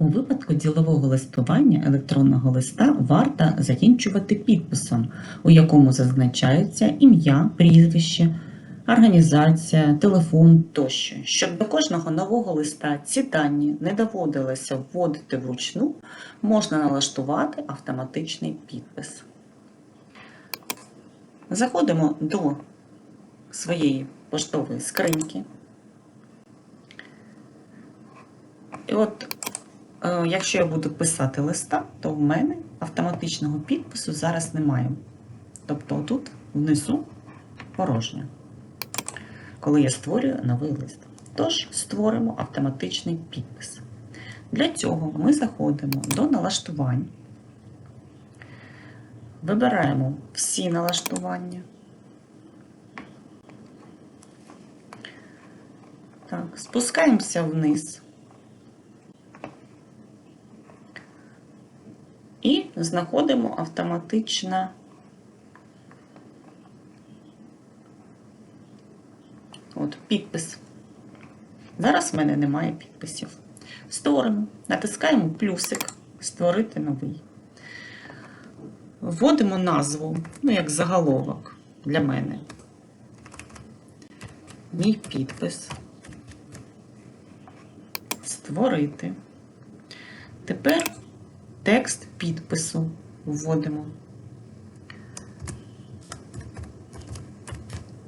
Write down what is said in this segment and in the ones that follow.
У випадку ділового листування електронного листа варто закінчувати підписом, у якому зазначаються ім'я, прізвище, організація, телефон тощо. Щоб до кожного нового листа ці дані не доводилося вводити вручну, можна налаштувати автоматичний підпис. Заходимо до своєї поштової скриньки. І от, якщо я буду писати листа, то в мене автоматичного підпису зараз немає. Тобто тут внизу порожньо, коли я створюю новий лист. Тож створимо автоматичний підпис. Для цього ми заходимо до налаштувань, вибираємо всі налаштування. Так, спускаємося вниз. І знаходимо автоматично от, підпис. Зараз в мене немає підписів. Створимо, натискаємо плюсик, створити новий. Вводимо назву, ну, як заголовок для мене. Мій підпис. Створити. Тепер текст підпису вводимо.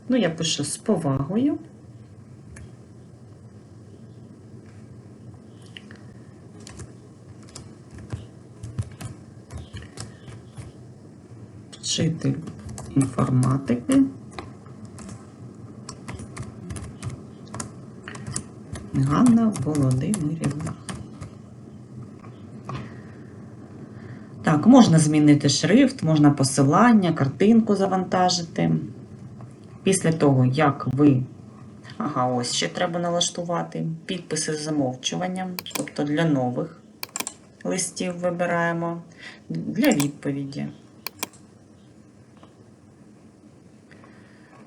Ну, я пишу з повагою. Вчитель інформатики. Ганна Володимирівна. Так, можна змінити шрифт, можна посилання, картинку завантажити. Після того, як ви. Ага, ось ще треба налаштувати підписи з замовчуванням, тобто для нових листів вибираємо, для відповіді.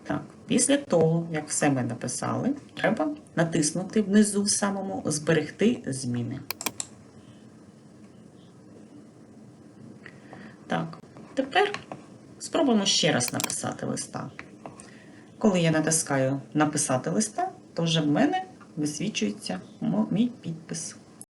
Так, після того, як все ми написали, треба натиснути внизу в самому Зберегти зміни. Так, тепер спробуємо ще раз написати листа. Коли я натискаю написати листа, то вже в мене висвічується мій підпис.